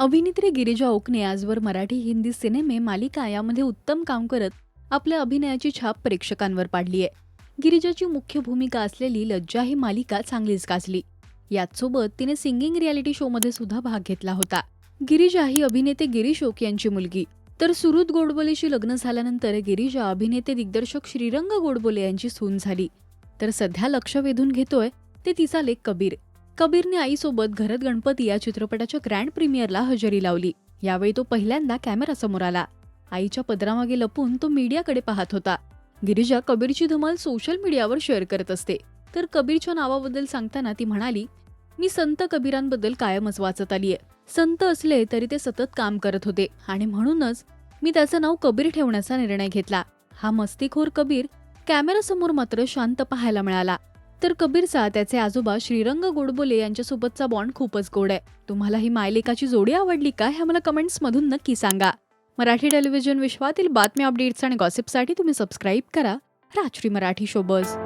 अभिनेत्री गिरिजा ओकने आजवर मराठी हिंदी सिनेमे मालिका यामध्ये उत्तम काम करत आपल्या अभिनयाची छाप प्रेक्षकांवर पाडली आहे गिरिजाची मुख्य भूमिका असलेली लज्जा ही मालिका चांगलीच गाजली. याचसोबत तिने सिंगिंग रियालिटी शोमध्ये सुद्धा भाग घेतला होता. गिरिजा ही अभिनेते गिरीश ओक यांची मुलगी. तर सुरुत गोडबोलेशी लग्न झाल्यानंतर गिरिजा अभिनेते दिग्दर्शक श्रीरंग गोडबोले यांची सून झाली. तर सध्या लक्ष वेधून घेतोय ते तिचा लेख कबीर. कबीरने आईसोबत घरत गणपती या चित्रपटाच्या ग्रँड प्रीमियरला हजेरी लावली. यावेळी तो पहिल्यांदा कॅमेरासमोर आला. आईच्या पदरामागे लपून तो मीडियाकडे पाहत होता. गिरिजा कबीरची धमाल सोशल मीडियावर शेअर करत असते. तर कबीरच्या नावाबद्दल सांगताना ती म्हणाली मी संत कबीरांबद्दल कायमच वाचत आलीय. संत असले तरी ते सतत काम करत होते. आणि म्हणूनच मी त्याचं नाव कबीर ठेवण्याचा निर्णय घेतला. हा मस्तीखोर कबीर कॅमेरासमोर मात्र शांत पाहायला मिळाला. तर कबीरचा त्याचे आजोबा श्रीरंग गोडबोले यांच्यासोबतचा बॉन्ड खूपच गोड आहे. तुम्हाला ही मायलेकाची जोडी आवडली का हे मला कमेंट्समधून नक्की सांगा. मराठी टेलिव्हिजन विश्वातील बातम्या अपडेट्स आणि गॉसिपसाठी तुम्ही सबस्क्राईब करा. राजश्री मराठी शोबज